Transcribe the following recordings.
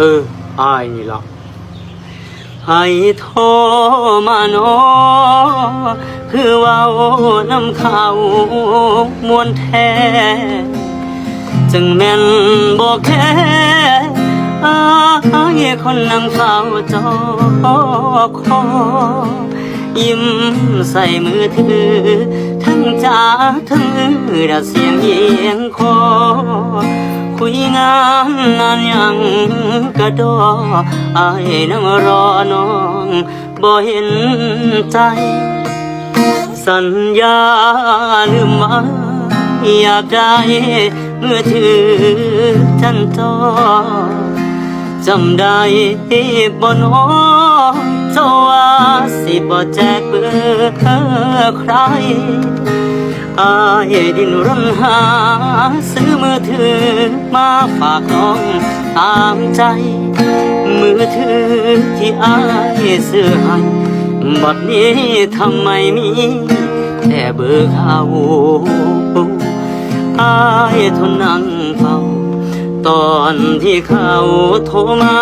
เอออายนี่ล่ะให้โทรมาโนอคือเว้านำเขามวนแท้ จึงแม่นบอกแค่อายคนนำเขาจอคอยิ้มใส่มือถือ ทั้งจ้าทั้งเอือเสียงเอียงคอ คุยงานนานยังกระดออายนั่งรอน้องบ่เห็นใจ สัญญาลืมว่าอยากได้เมื่อถือจันจอจำได้บ่น้อเจ้าว่าสิบ่แจกเบอร์ใคร อายดินรนหา ซื้อมือถือมาฝากน้องตามใจ มือถือที่อายซื้อให้บัดนี้ทำไมมี แต่เบอร์เขาอายทนนั่งเฝ้าตอนที่เขาโทรมา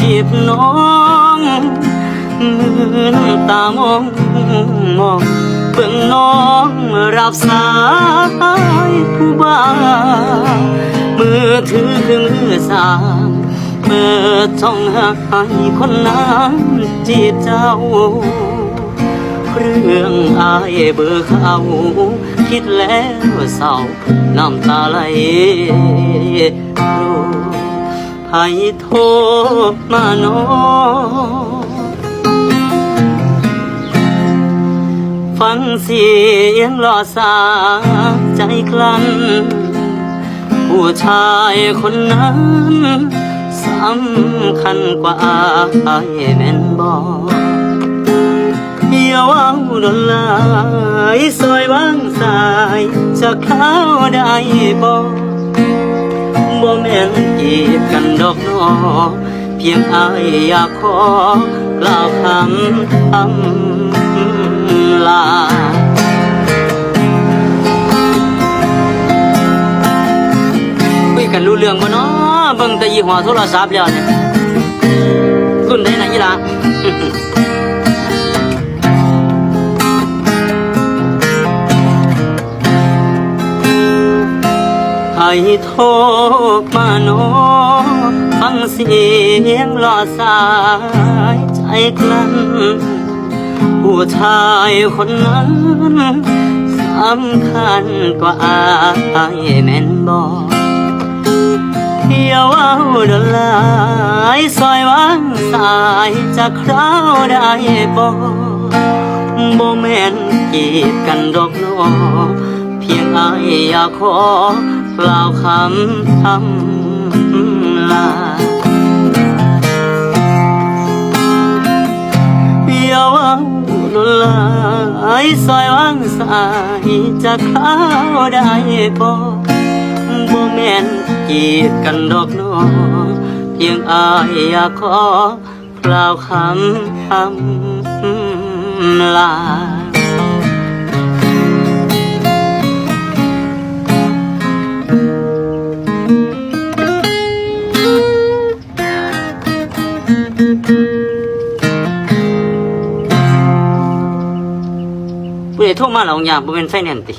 จีบน้อง ตามองมองเบิ่งน้องรับสายผู้บ่ามือถือคือมือสามเปิดช่องให้คนนั้นจีบเจ้าเรื่องอายเบอร์เขาคิดแล้วเศร้าน้ำตาไหลรู้ให้โทรมาโนฟัง เสียงหล่อสาใจกลั้นผู้ชายคนนั้นสำคัญกว่าอายแม่นบอกอย่าว่าวดนลายซอยวางสายจะเข้าได้บ่บ่แม่นกีดกันดอกนอเพียงอายอยากขอกล่าวคำอำ ลา คุยกันรู้เรื่องบ่เนาะเบิ่งแต่ยี่ห้อโทรศัพท์แล้วเนี่ยรุ่นใดนะยี่ละให้โทรมาโนฟังเสียงหลอสายใจกลั้น ผู้ชายคนนั้นสำคัญกว่าอายแม่นบอกอย่าว่าดนลายซอยวางสายจะคราวได้บอกบ่แม่นกีดกันดอกนอเพียงอายอยากขอกล่าวคำทำลา ยาวังลุลายซอยวางสายจะเข้าได้บ่บ่แม่นกีดกันดอกนอเพียงอายอยากขอกล่าวคำคำลา ผู้ใดโทรมาแล้วอย่างบ่เป็นไฟแนนซ์ติ